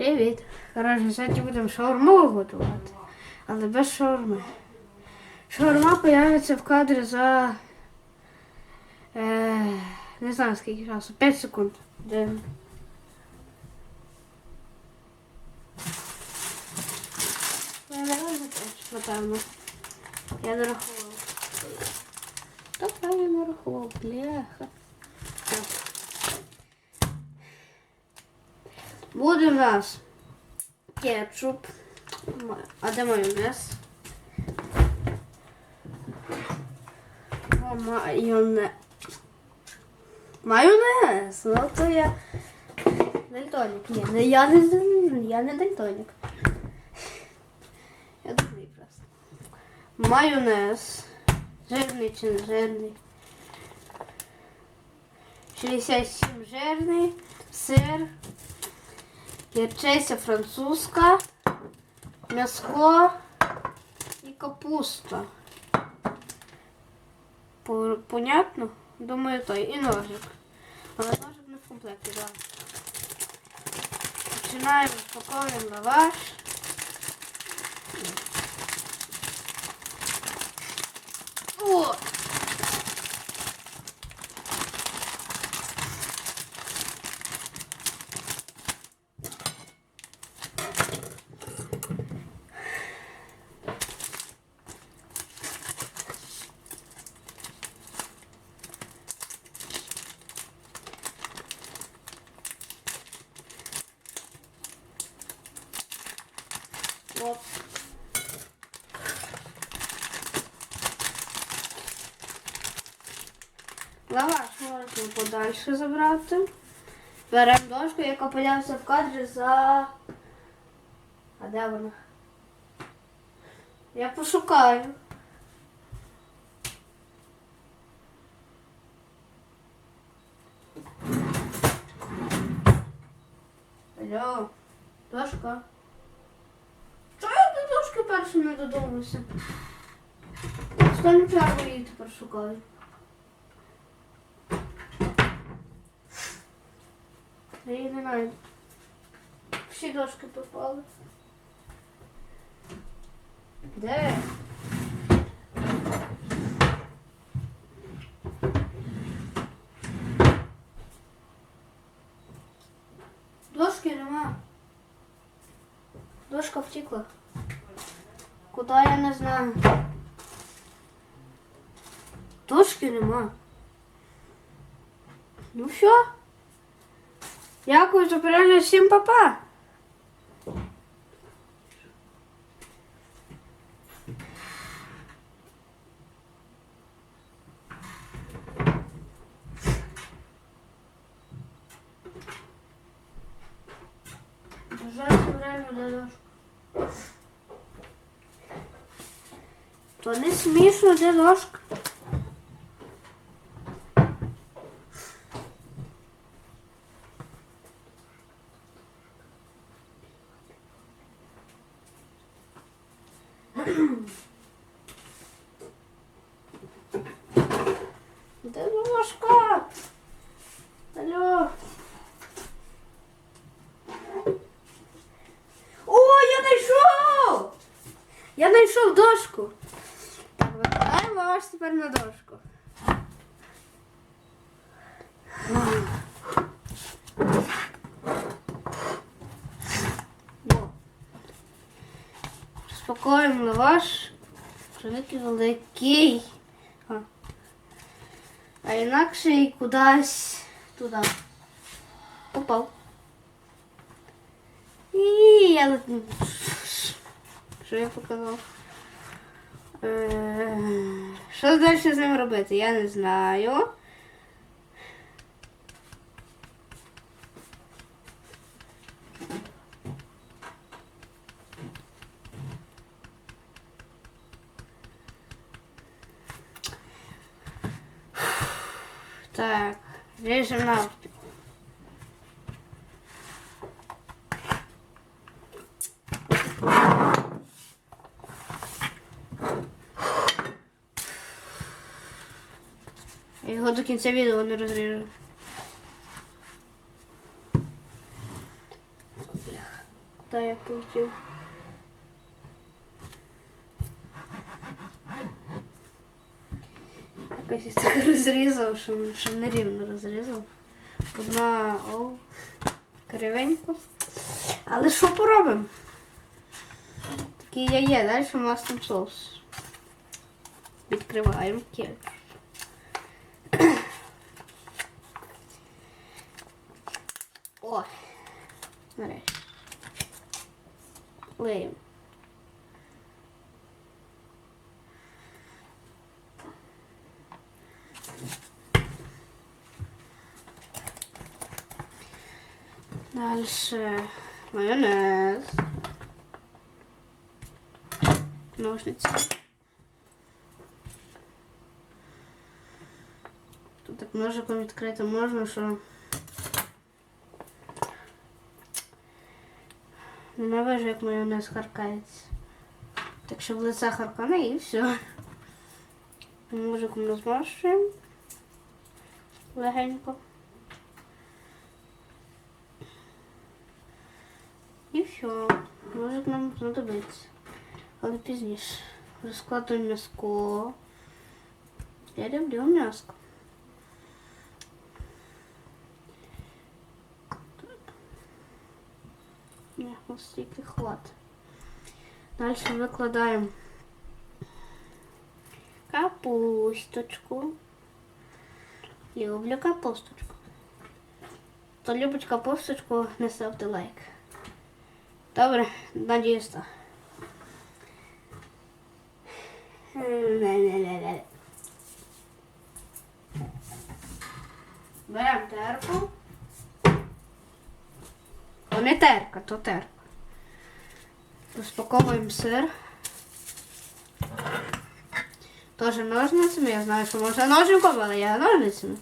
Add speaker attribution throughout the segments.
Speaker 1: Привіт. Коротше, сьогодні будемо шаурму готувати, але без шаурми. Шаурма появиться в кадрі за е, не знаю скільки часу, 5 секунд. Де... Напевно. Я не рахував. Так, я не рахував, бляха. Так. Буде в нас кетчуп. А де майонез? Майонез. Майонез. Ну то я дальтонік. Ні, не я не я не дальтонік. Я дурний просто. Майонез. Жирний чи не жирний. 67 жирний, сир, гірчиця французька, м'яско і капуста. Понятно? Думаю, той. І ножик. Але ножик не в комплекті, так. Починаємо спокоюємо лаваш. О! Оп. Лаваш можна подальше забрати. Беремо дошку, яка появиться в кадрі за. А де вона? Я пошукаю. Алло, дошка. Чого я до перше не додумався? Останню чергу її тепер шукаю. Я її не знаю. Всі дошки попали. Де? Дошки нема. Дошка втекла. Куда я не знаю. Точки нема. Ну все. Дякую за перегляд. Всім папа. Не смішно, дедушка. Дедушка! Алло! О, я знайшов! Я знайшов дошку. Так, викладаємо аж тепер на дошку. О. Розпакуємо лаваш. Вже великий. А. а інакше і кудись туди. Попав. І я. Що я показав? Е, Що далі з ним робити? Я не знаю. Так, режем навпіл. Я його до кінця відео не розріжу. Та я полетів. Якось я так розрізав, що, що нерівно розрізав. Одна о, кривенько. Але що поробимо? Такий я є, далі маслом соус. Відкриваємо кельч. О, нарешті. Леємо. Дальше майонез. Ножниці. Тут так ножиком відкрити можна, що ненавижу, як майонез харкається. Так що в лице харкане і все. Ножиком розмашуємо легенько. І все. Ножик нам знадобиться. Але пізніше. Розкладуємо м'язко. Я люблю м'язко. Ось стільки хват. Далі викладаємо капусточку. Люблю капусточку. Хто любить капусточку, не ставте лайк. Добре, надіюсь так. Ля-ля-ля-ля. Беремо терку. То не терка, то. Розпаковуємо сир. Тоже ножницями. Я знаю, що можна ножником, але я ножницями.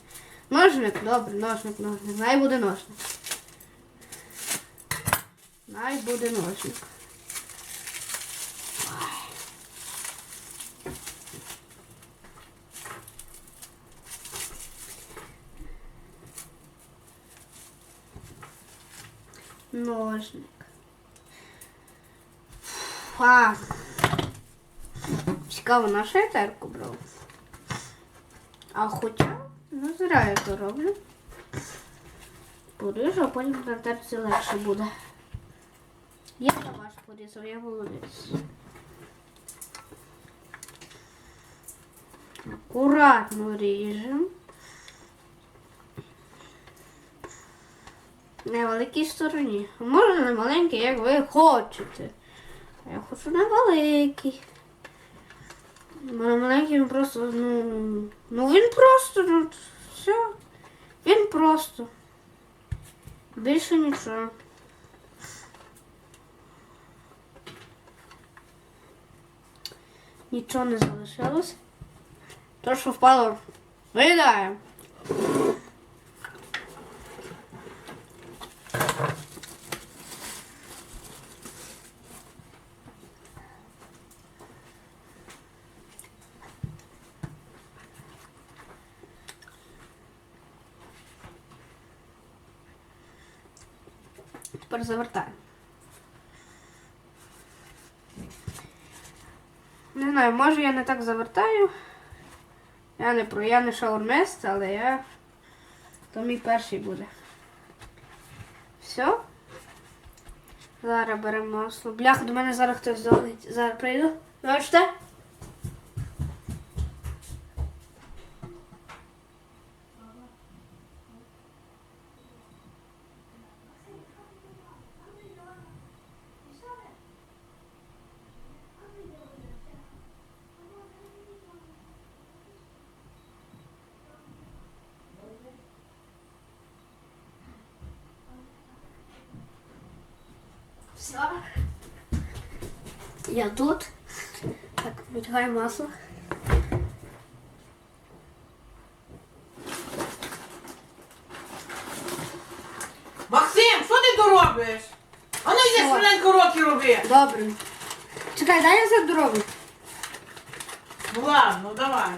Speaker 1: Ножник, добре, ножник, ножник. Най буде ножник. Най буде ножник. Ножник. А. Цікаво, на що я терку брав? А хоча, ну зря я то роблю. Поріжу, а потім на терці легше буде. Я на ваш порізав, я молодець. Акуратно ріжемо. На великій стороні. Можна на маленькій, як ви хочете. А я хочу на великій. На маленький він просто, ну. Ну він просто, ну, все. Він просто. Більше нічого. Нічого не залишилось. То, що впало, виїдаємо. Завертаємо. Не знаю, може я не так завертаю. Я не про я не шаурмист, але я. То мій перший буде. Все. Зараз беремо масло. Блях, до мене зараз хтось долить. Зараз прийду. Бачите? Все. Я тут. Так, витягаю масло.
Speaker 2: Максим, що ти тут робиш? А ну йди
Speaker 1: Що?
Speaker 2: швиденько роки роби.
Speaker 1: Добре. Чекай, дай я задоровлю.
Speaker 2: Ну ладно, давай.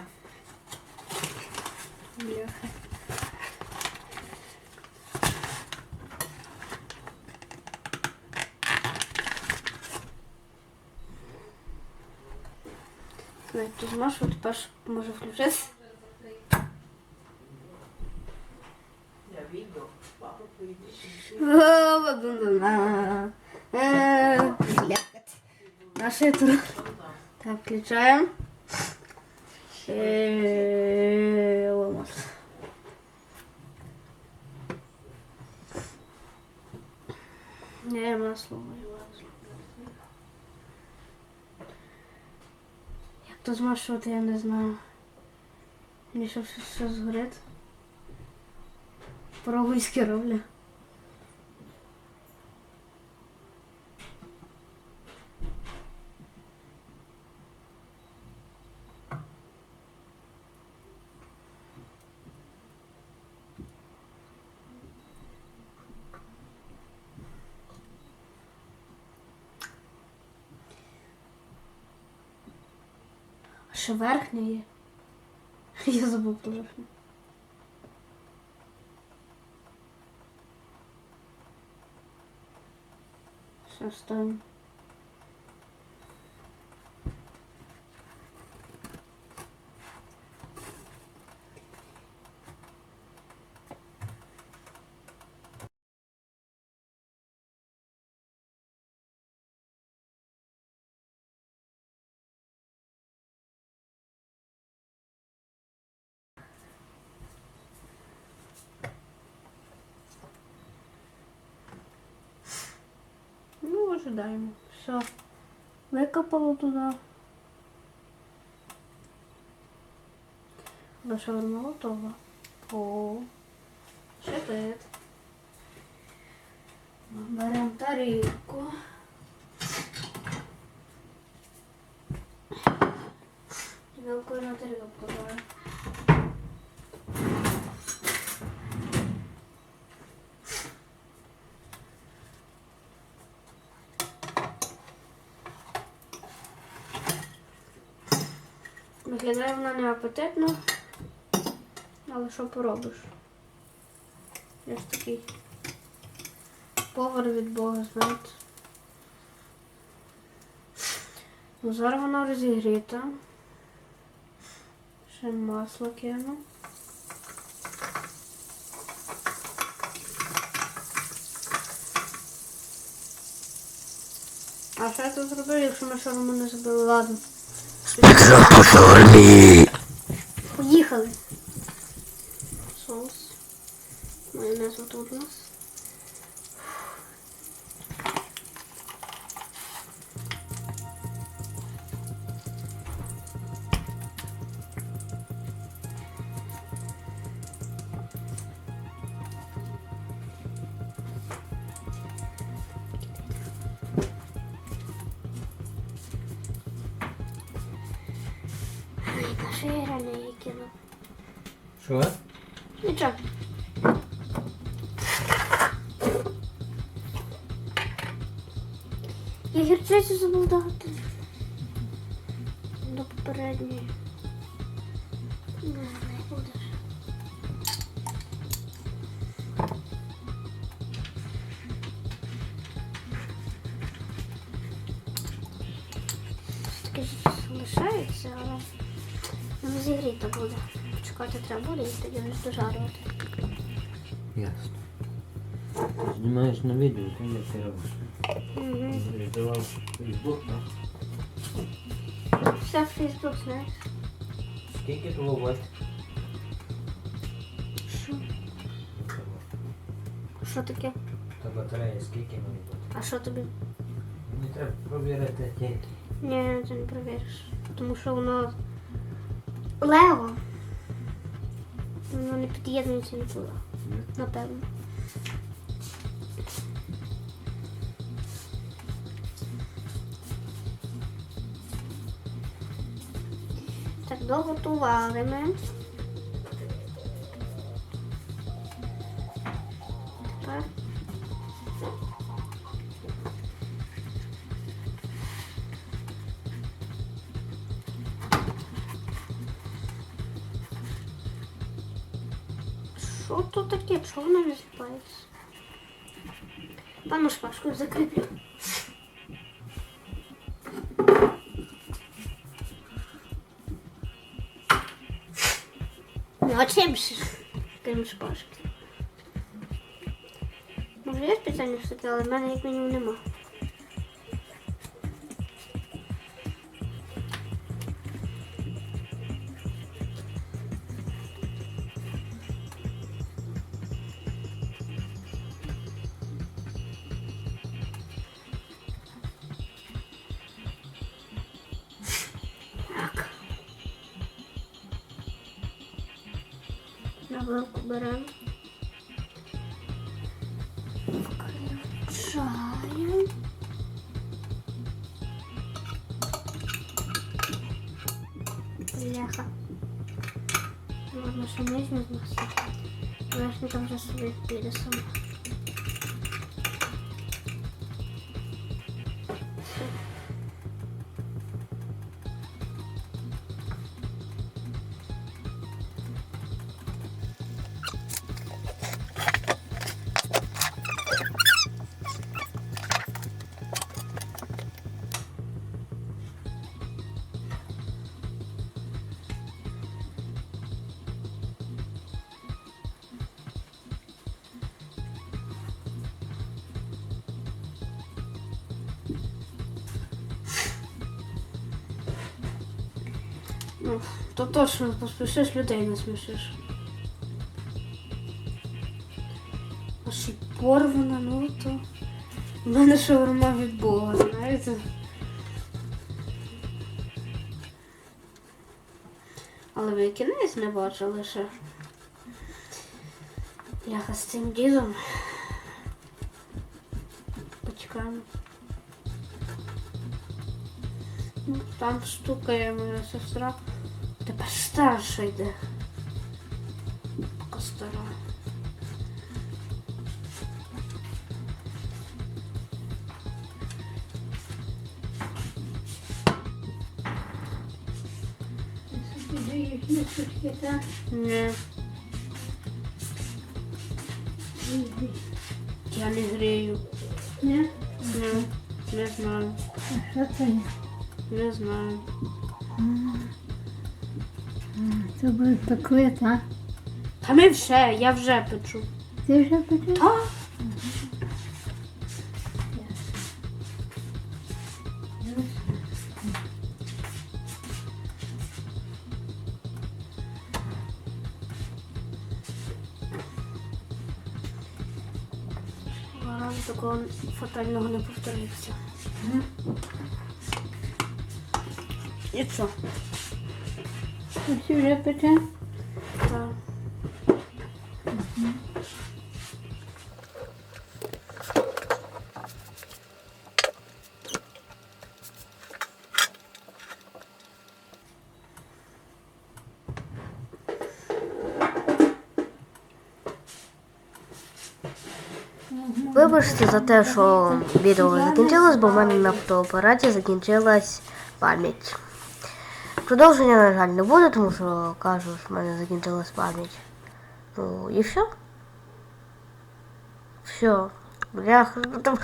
Speaker 1: Бляха. Навіть зможеш, от тепер може включитися. Наше тут. Так, включаем. Е, Ломас. Не, масло. Як то змашувати, я не знаю. Мені що все, згорить. По-рогульськи роблю. Ще верхня. Я забув про верхню. Все, ставим. Ну, ожидаємо. Все. Викопало туди. Наша верма готова. О, шипит. Беремо тарілку. Вилкою на тарілку давай. Виглядає вона не апетитно, але що поробиш? Я ж такий повар від Бога, знаєте. Ну, зараз вона розігріта. Ще масло кину. А що я тут зробив, якщо ми шаурму не забили? Ладно.
Speaker 3: Шаурмі.
Speaker 1: Поїхали. Соус. Майонез тут у нас. Я гірчицю забув дати. До попередньої. Не, не будеш. Таке лишається, але не зігріто буде. Чекати треба буде і тоді вже дожарювати.
Speaker 3: Ясно. Знімаєш на відео, то як ти робиш? Здавав Фейсбук?
Speaker 1: Все в Фейсбук знаєш.
Speaker 3: Скільки того вот?
Speaker 1: Що? Що таке?
Speaker 3: Та батарея скільки має бути?
Speaker 1: А що тобі?
Speaker 3: Мені треба провірити ті.
Speaker 1: Ні, ти не перевіриш. Тому що воно лево. Воно не під'єднується нікуди. Напевно. Доготували ми. Тепер. Що тут таке? Чого воно не зліпається? Пану шпажку закріплю. А чим ж? Крім шпажки. Може є спеціальні штуки, але в мене як мінімум нема. Бляха. Ладно, що ми візьмемо все. Верхника вже собі піде. Ну, то точно поспішиш людей не смішиш. А ще порвана, ну то. У мене шаурма від Бога, знаєте. Але ви кінець не бачили ще. Яха з цим дідом. Почекаємо. Ну, Там стукає моя сестра. Тепер старша йде. Поки стара. Ні. Я не грію.
Speaker 4: Ні?
Speaker 1: Ні. Не знаю.
Speaker 4: А що це?
Speaker 1: Не знаю.
Speaker 4: Це буде пекли, так?
Speaker 1: Та ми вже, я вже печу.
Speaker 4: Ти вже пекли?
Speaker 1: Та? Такого фатального не повториться. І що?
Speaker 4: Ти вже пече?
Speaker 5: Вибачте за те, що відео закінчилось, бо в мене на фотоапараті закінчилась пам'ять. Продовження, на жаль, не буде, тому що кажу, що в мене закінчилась пам'ять. Ну і все. Все. Бляха. там-!